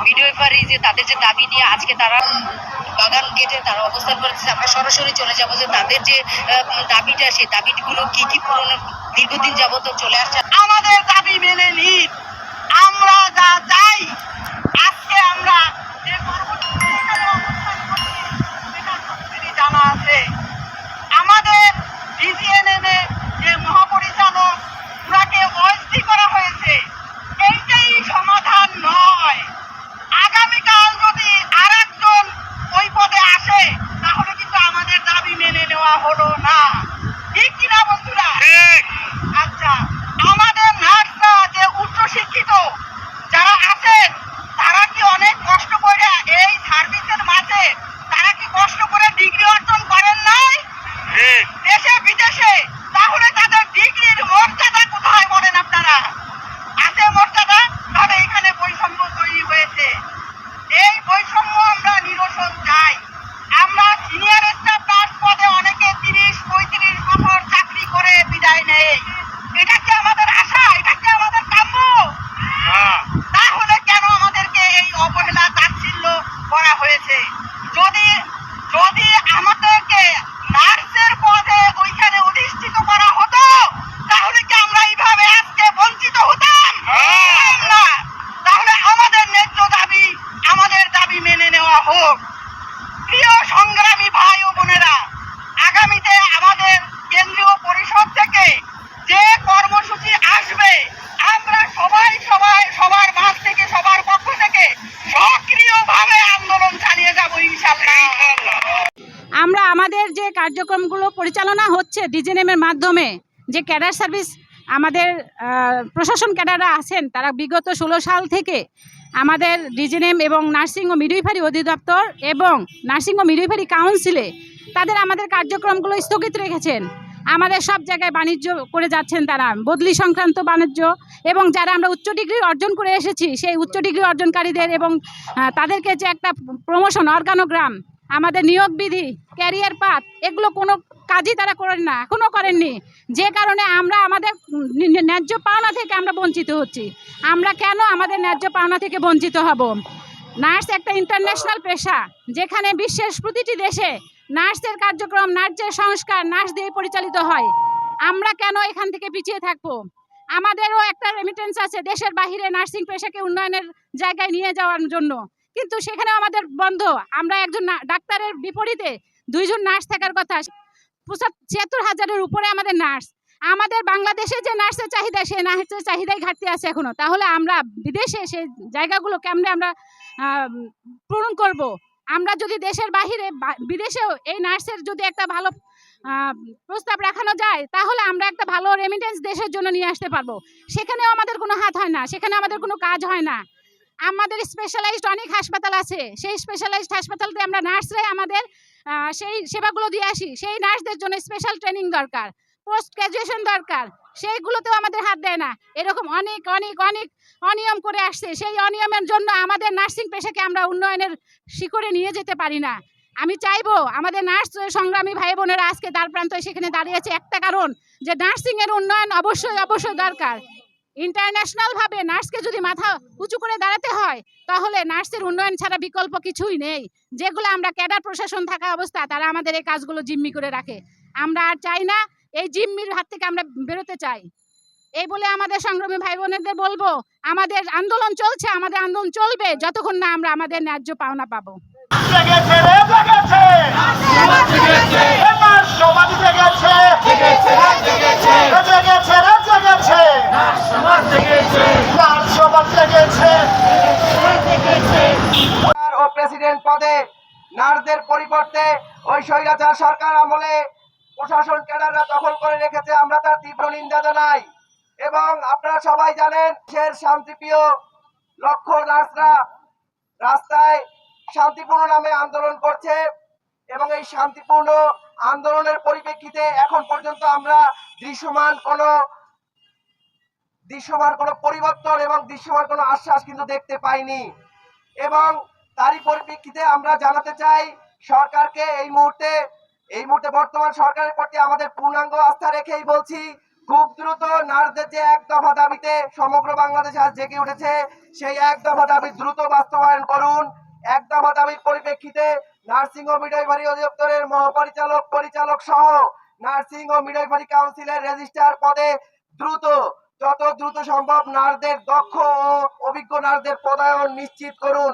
Midwifery যে তাদের যে দাবি নিয়ে আজকে তারা বাগান গেটে তারা অবস্থান করেছে, আমরা সরাসরি চলে যাব যে তাদের যে দাবিটা, সেই দাবিগুলো কি কি পূরণের দীর্ঘদিন যাবত চলে আসছে। আমাদের দাবি মেনে নিন। আমরা যা চাই আজকে আমরা যে কর্মসূচি এখানে অবস্থান করছি, সেটা সত্যিই জানা আছে আমাদের ডিজিএনএম এ যে মহাপরিচালক ওনাকে অস্তি করা হয়েছে এইটাই সমাধান নয় আগামীকাল যদি আরেকজন ওই পদে আসে তাহলে কিন্তু আমাদের দাবি মেনে নেওয়া হলো না ঠিক কিনা বন্ধুরা আচ্ছা আমাদের নার্সরা যে উচ্চ শিক্ষিত যারা আছেন তারা কি অনেক কষ্ট করে এই সার্ভিসের মাঝে তারা কি কষ্ট করে ডিগ্রি অর্জন করেন নাই দেশে বিদেশে তাহলে তাদের ডিগ্রির মর্যাদা কোথায় বলেন আপনারা আছে মর্যাদা তাহলে এখানে বৈষম্য তৈরি হয়েছে এই বৈষম্য আমরা নিরসন চাই আমরা সিনিয়র স্টাফ নার্স পদে অনেকে তিরিশ পঁয়ত্রিশ বছর চাকরি করে বিদায় নেয় এটা কি আমাদের আশা এটা কি আমাদের কাম্য তাহলে কেন আমাদেরকে এই অবহেলা তাচ্ছিল্য করা হয়েছে যদি যদি আমাদেরকে নার্সের পদে ওইখানে অধিষ্ঠিত করা হতো তাহলে কি আমরা এইভাবে আজকে বঞ্চিত হতাম হতাম না তাহলে আমাদের ন্যায্য দাবি আমাদের দাবি মেনে নেওয়া হোক প্রিয় সংগ্রামী ভাই ও বোনেরা আগামীতে আমাদের কেন্দ্রীয় পরিষদ থেকে যে কর্মসূচি আসবে আমরা সবাই সবাই সবার মাঝ থেকে সবার পক্ষ থেকে সক্রিয়ভাবে আন্দোলন চালিয়ে যাব ইনশাল্লাহ আমরা আমাদের যে কার্যক্রমগুলো পরিচালনা হচ্ছে ডিজেনেমের মাধ্যমে, যে ক্যাডার সার্ভিস আমাদের প্রশাসন ক্যাডাররা আছেন, তারা বিগত ষোলো সাল থেকে আমাদের ডিজেনেম এবং নার্সিং ও মিডওয়াইফারি অধিদপ্তর এবং নার্সিং ও মিডওয়াইফারি কাউন্সিলে তাদের আমাদের কার্যক্রমগুলো স্থগিত রেখেছেন। আমাদের সব জায়গায় বাণিজ্য করে যাচ্ছেন তারা, বদলি সংক্রান্ত বাণিজ্য এবং যারা আমরা উচ্চ ডিগ্রি অর্জন করে এসেছি, সেই উচ্চ ডিগ্রি অর্জনকারীদের এবং তাদেরকে যে একটা প্রমোশন, অর্গানোগ্রাম আমাদের নিয়োগ বিধি ক্যারিয়ার পাথ এগুলো কোনো কাজই তারা করেন না এখনও করেননি। যে কারণে আমরা আমাদের ন্যায্য পাওনা থেকে আমরা বঞ্চিত হচ্ছি। আমরা কেন আমাদের ন্যায্য পাওনা থেকে বঞ্চিত হব? নার্স একটা ইন্টারন্যাশনাল পেশা, যেখানে বিশ্বের প্রতিটি দেশে নার্সের কার্যক্রম, নার্সের সংস্কার, নার্স দিয়ে পরিচালিত হয়। আমরা কেন এখান থেকে পিছিয়ে থাকব? আমাদেরও একটা রেমিটেন্স আছে দেশের বাহিরে নার্সিং পেশাকে উন্নয়নের জায়গায় নিয়ে যাওয়ার জন্য। কিন্তু সেখানে আমাদের বন্ধ। আমরা একজন ডাক্তারের বিপরীতে দুইজন নার্স থাকার কথা। ছিয়াত্তর হাজারের উপরে আমাদের নার্স। আমাদের বাংলাদেশে যে নার্সের চাহিদা সেই নার্সের চাহিদাই ঘাটতি আছে এখনও। তাহলে আমরা বিদেশে সেই জায়গাগুলো কেমনে আমরা পূরণ করব? আমরা যদি দেশের বাহিরে বিদেশেও এই নার্সের যদি একটা ভালো প্রস্তাব রাখানো যায়, তাহলে আমরা একটা ভালো রেমিটেন্স দেশের জন্য নিয়ে আসতে পারব। সেখানেও আমাদের কোনো হাত হয় না। সেখানে আমাদের কোনো কাজ হয় না। আমাদের স্পেশালাইজড অনেক হাসপাতাল আছে। সেই স্পেশালাইজড হাসপাতালতে আমরা নার্সরাই আমাদের সেই সেবাগুলো দিয়ে আসি। সেই নার্সদের জন্য স্পেশাল ট্রেনিং দরকার পোস্ট গ্র্যাজুয়েশন দরকার। সেইগুলোতেও আমাদের হাত দেয় না। এরকম অনেক অনেক অনেক অনিয়ম করে আসছে। সেই অনিয়মের জন্য আমাদের নার্সিং পেশাকে আমরা উন্নয়নের শিকড়ে নিয়ে যেতে পারি না। আমি চাইব আমাদের নার্স সংগ্রামী ভাই বোনেরা আজকে দ্বার প্রান্ত সেখানে দাঁড়িয়েছে একটা কারণ, যে নার্সিংয়ের উন্নয়ন অবশ্যই অবশ্যই দরকার। ইন্টারন্যাশনাল ভাবে নার্সকে যদি মাথা উঁচু করে দাঁড়াতে হয় তাহলে নার্সের উন্নয়ন ছাড়া বিকল্প কিছুই নেই। যেগুলো আমরা ক্যাডার প্রশাসন থাকা অবস্থা তারা আমাদের এই কাজগুলো জিম্মি করে রাখে। আমরা আর চাই না এই জিম্মির হাত থেকে আমরা বেরোতে চাই। এই বলে আমাদের সংগ্রামী ভাই বোনেদের বলব আমাদের আন্দোলন চলছে আমাদের আন্দোলন চলবে যতক্ষণ না আমরা আমাদের ন্যায্য পাওনা পাবো। প্রেসিডেন্ট পদে নার্সদের পরিবর্তে ওই স্বৈরাচার সরকার আমলে প্রশাসন ক্যাডাররা দখল করে রেখেছে, আমরা তার তীব্র নিন্দা জানাই। এবং আপনারা সবাই জানেন, দেশের শান্তিপ্রিয় লক্ষ নার্সরা রাস্তায় শান্তিপূর্ণ নামে আন্দোলন করছে এবং এই শান্তিপূর্ণ আন্দোলনের পরিপ্রেক্ষিতে এখন পর্যন্ত আমরা দৃশ্যমান কোনো দৃশ্যমান কোনো পরিবর্তন এবং দৃশ্যমান কোনো আশ্বাস কিন্তু দেখতে পাইনি। এবং তারই পরিপ্রেক্ষিতে আমরা জানাতে চাই সরকারকে এই মুহূর্তে এই মুহূর্তে বর্তমান সরকারের প্রতি আমাদের পূর্ণাঙ্গ আস্থা রেখেই বলছি, খুব দ্রুত নার্সদের যে এক দফা দাবিতে সমগ্র বাংলাদেশ আজ জেগে উঠেছে, সেই এক দফা দাবি দ্রুত বাস্তবায়ন প্রেক্ষিতে নার্সিং ও মিডওয়াইফারি অধিদপ্তরের মহাপরিচালক, পরিচালক সহ নার্সিং ও মিডওয়াইফারি কাউন্সিলের রেজিস্ট্রার পদে দ্রুত, যত দ্রুত সম্ভব নার্সদের দক্ষ ও অভিজ্ঞ নার্সদের পদায়ন নিশ্চিত করুন।